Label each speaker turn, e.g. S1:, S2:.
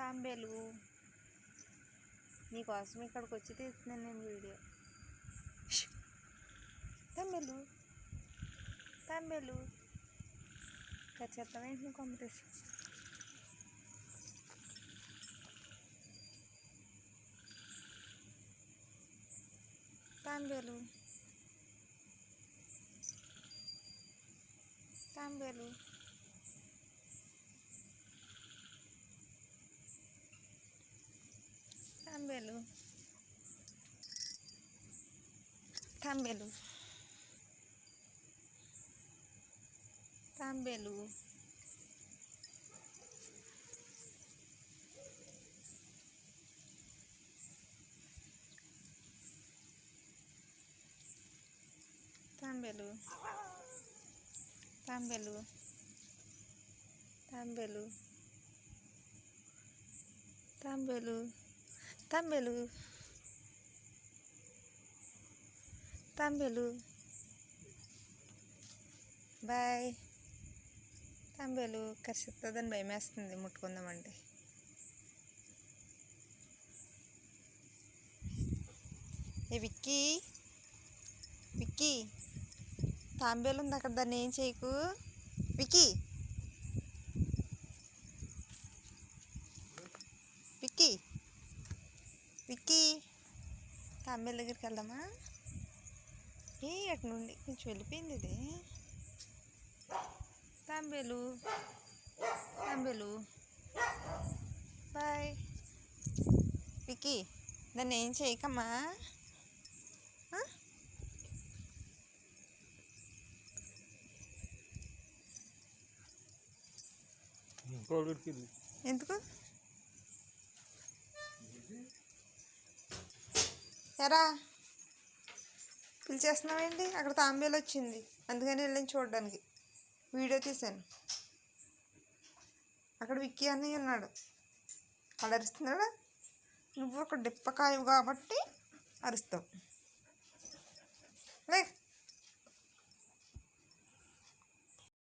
S1: తాంబేలు నీకోసం ఇక్కడికి వచ్చి తీస్తున్నాను నేను వీడియో తాంబేలు తాంబేలు ఖచ్చితంగా నువ్వు కంపెటీసి తాంబేలు తాంబేలు बेलू थांब बेलू थांब बेलू थांब बेलू తాంబేలు తాంబేలు బాయ్ తాంబేలు కరిసిస్తుందని భయం వేస్తుంది ముట్టుకుందామంటే ఏ విక్కీ విక్కీ తాంబేలు ఉంది అక్కడ దాన్ని ఏం చేయకు విక్కీ విక్కీ తాంబేలు దగ్గరికి వెళ్దామా? ఏ అటు నుండి? కొంచెం వెళ్ళిపోయింది ఇది. తాంబేలు తాంబేలు బాయ్. విక్కీ దాన్ని ఏం చేయకమ్మా? ఎందుకు? ఎరా? పిలిచేస్తున్నావేంటి? అక్కడ తాంబేలు వచ్చింది. అందుకని వెళ్ళాను చూడడానికి. వీడియో తీశాను. అక్కడ విక్కీ అన్నయ్య ఉన్నాడు. వాడు అరుస్తున్నాడా నువ్వు ఒక డిప్పకాయవు కాబట్టి అరుస్తావు.